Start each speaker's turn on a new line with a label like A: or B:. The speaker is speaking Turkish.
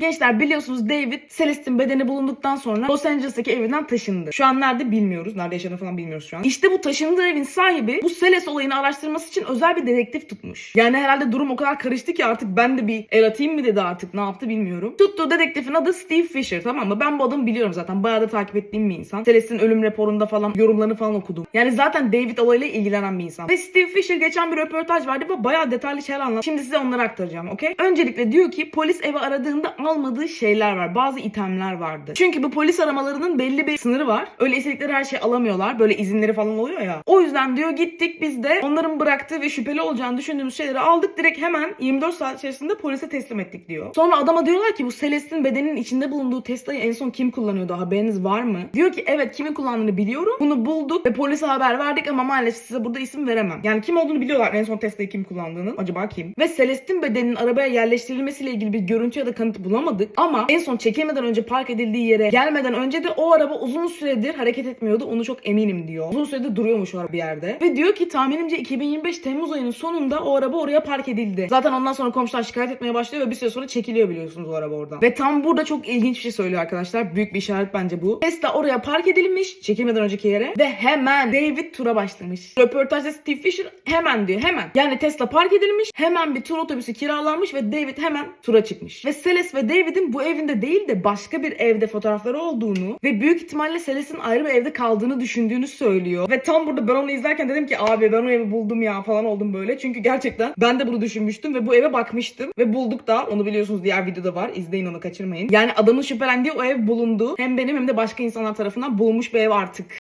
A: Gençler biliyorsunuz David Celeste'in bedeni bulunduktan sonra Los Angeles'taki evinden taşındı. Şu an nerede bilmiyoruz. Nerede yaşadığını falan bilmiyoruz şu an. İşte bu taşındığı evin sahibi bu Celeste olayını araştırması için özel bir dedektif tutmuş. Yani herhalde durum o kadar karıştı ki artık ben de bir el atayım mı dedi artık ne yaptı bilmiyorum. Tuttuğu dedektifin adı Steve Fisher tamam mı? Ben bu adamı biliyorum zaten. Bayağı da takip ettiğim bir insan. Celeste'in ölüm raporunda falan yorumlarını falan okudum. Yani zaten David olayıyla ilgilenen bir insan. Ve Steve Fisher geçen bir röportaj verdi ve bayağı detaylı şeyler anlattı. Şimdi size onları aktaracağım okey? Öncelikle diyor ki polis evi aradığında almadığı şeyler var. Bazı itemler vardı. Çünkü bu polis aramalarının belli bir sınırı var. Öyle istedikleri her şeyi alamıyorlar. Böyle izinleri falan oluyor ya. O yüzden diyor gittik biz de onların bıraktığı ve şüpheli olacağını düşündüğümüz şeyleri aldık. Direkt hemen 24 saat içerisinde polise teslim ettik diyor. Sonra adama diyorlar ki bu Celeste'in bedeninin içinde bulunduğu Tesla'yı en son kim kullanıyordu haberiniz var mı? Diyor ki evet kimin kullandığını biliyorum. Bunu bulduk ve polise haber verdik ama maalesef size burada isim veremem. Yani kim olduğunu biliyorlar en son Tesla'yı kim kullandığını. Acaba kim? Ve Celeste'in bedeninin arabaya yerleştirilmesiyle ilgili bir görüntü ya da kanıt bulamadık. Ama en son çekilmeden önce park edildiği yere gelmeden önce de o araba uzun süredir hareket etmiyordu. Onu çok eminim diyor. Uzun süredir duruyormuş o araba bir yerde. Ve diyor ki tahminimce 2025 Temmuz ayının sonunda o araba oraya park edildi. Zaten ondan sonra komşular şikayet etmeye başlıyor ve bir süre sonra çekiliyor biliyorsunuz o araba oradan. Ve tam burada çok ilginç bir şey söylüyor arkadaşlar. Büyük bir işaret bence bu. Tesla oraya park edilmiş çekilmeden önceki yere ve hemen David tura başlamış. Röportajda Steve Fisher hemen diyor hemen. Yani Tesla park edilmiş hemen bir tur otobüsü kiralanmış ve David hemen tura çıkmış. Ve Celeste ve David'in bu evinde değil de başka bir evde fotoğrafları olduğunu ve büyük ihtimalle Celeste'in ayrı bir evde kaldığını düşündüğünü söylüyor. Ve tam burada ben onu izlerken dedim ki abi ben o evi buldum ya falan oldum böyle. Çünkü gerçekten ben de bunu düşünmüştüm ve bu eve bakmıştım. Ve bulduk da onu biliyorsunuz diğer videoda var. İzleyin onu kaçırmayın. Yani adamın şüphelendiği o ev bulundu. Hem benim hem de başka insanlar tarafından bulunmuş bir ev artık.